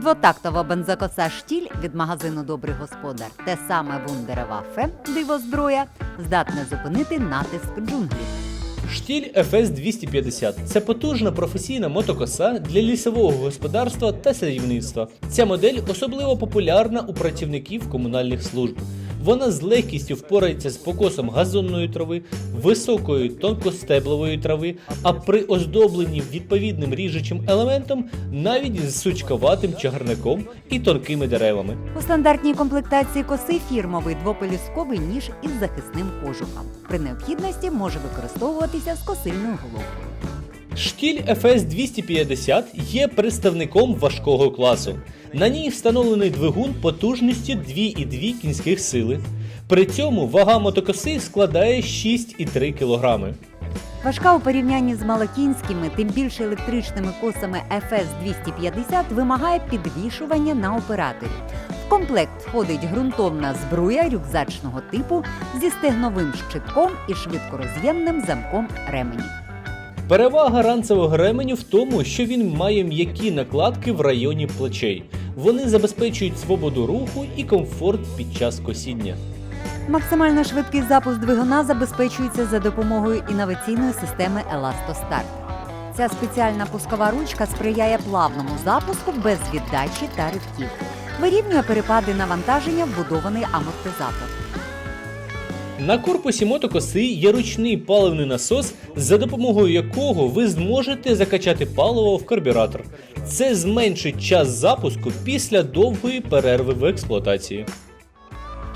Двотактова бензокоса штіль від магазину Добрий господар, те саме вундеревафе, диво зброя, здатне зупинити натиск джунглів. Штіль FS 250 це потужна професійна мотокоса для лісового господарства та садівництва. Ця модель особливо популярна у працівників комунальних служб. Вона з легкістю впорається з покосом газонної трави, високої тонкостеблової трави, а при оздобленні відповідним ріжучим елементом навіть з сучковатим чагарником і тонкими деревами. У стандартній комплектації коси фірмовий двополюсковий ніж із захисним кожухом. При необхідності може використовуватися з косильною головкою. Штіль FS 250 є представником важкого класу. На ній встановлений двигун потужністю 2,2 кінських сили. При цьому вага мотокоси складає 6,3 кг. Важка у порівнянні з малокінськими, тим більше електричними косами FS 250 вимагає підвішування на операторі. В комплект входить ґрунтовна збруя рюкзачного типу зі стегновим щитком і швидкороз'ємним замком ременів. Перевага ранцевого ременю в тому, що він має м'які накладки в районі плечей. Вони забезпечують свободу руху і комфорт під час косіння. Максимально швидкий запуск двигуна забезпечується за допомогою інноваційної системи Еластостарт. Ця спеціальна пускова ручка сприяє плавному запуску без віддачі та ривків. Вирівнює перепади навантаження вбудований амортизатор. На корпусі мотокоси є ручний паливний насос, за допомогою якого ви зможете закачати паливо в карбюратор. Це зменшить час запуску після довгої перерви в експлуатації.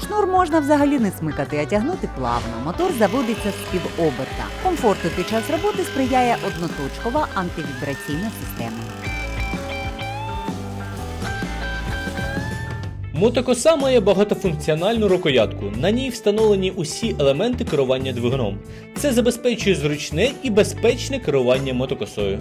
Шнур можна взагалі не смикати, а тягнути плавно. Мотор заводиться з півоберта. Комфорту під час роботи сприяє одноточкова антивібраційна система. Мотокоса має багатофункціональну рукоятку. На ній встановлені усі елементи керування двигуном. Це забезпечує зручне і безпечне керування мотокосою.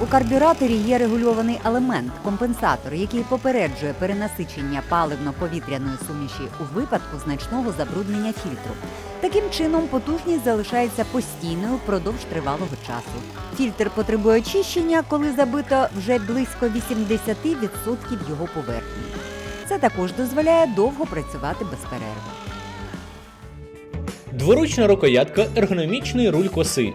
У карбюраторі є регульований елемент компенсатор, який попереджує перенасичення паливно-повітряної суміші у випадку значного забруднення фільтру. Таким чином, потужність залишається постійною впродовж тривалого часу. Фільтр потребує очищення, коли забито вже близько 80% його поверхні. Це також дозволяє довго працювати без перерви. Дворучна рукоятка ергономічний руль коси.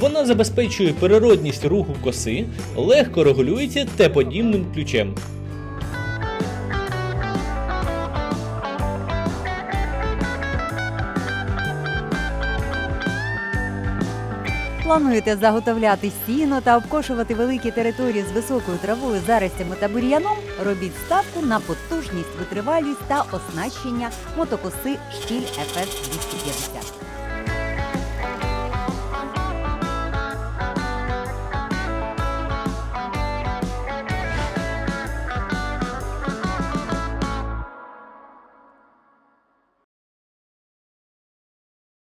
Вона забезпечує природність руху коси, легко регулюється Т-подібним ключем. Плануєте заготовляти сіно та обкошувати великі території з високою травою, заростями та бур'яном? Робіть ставку на потужність, витривалість та оснащення мотокоси штіль FS 250.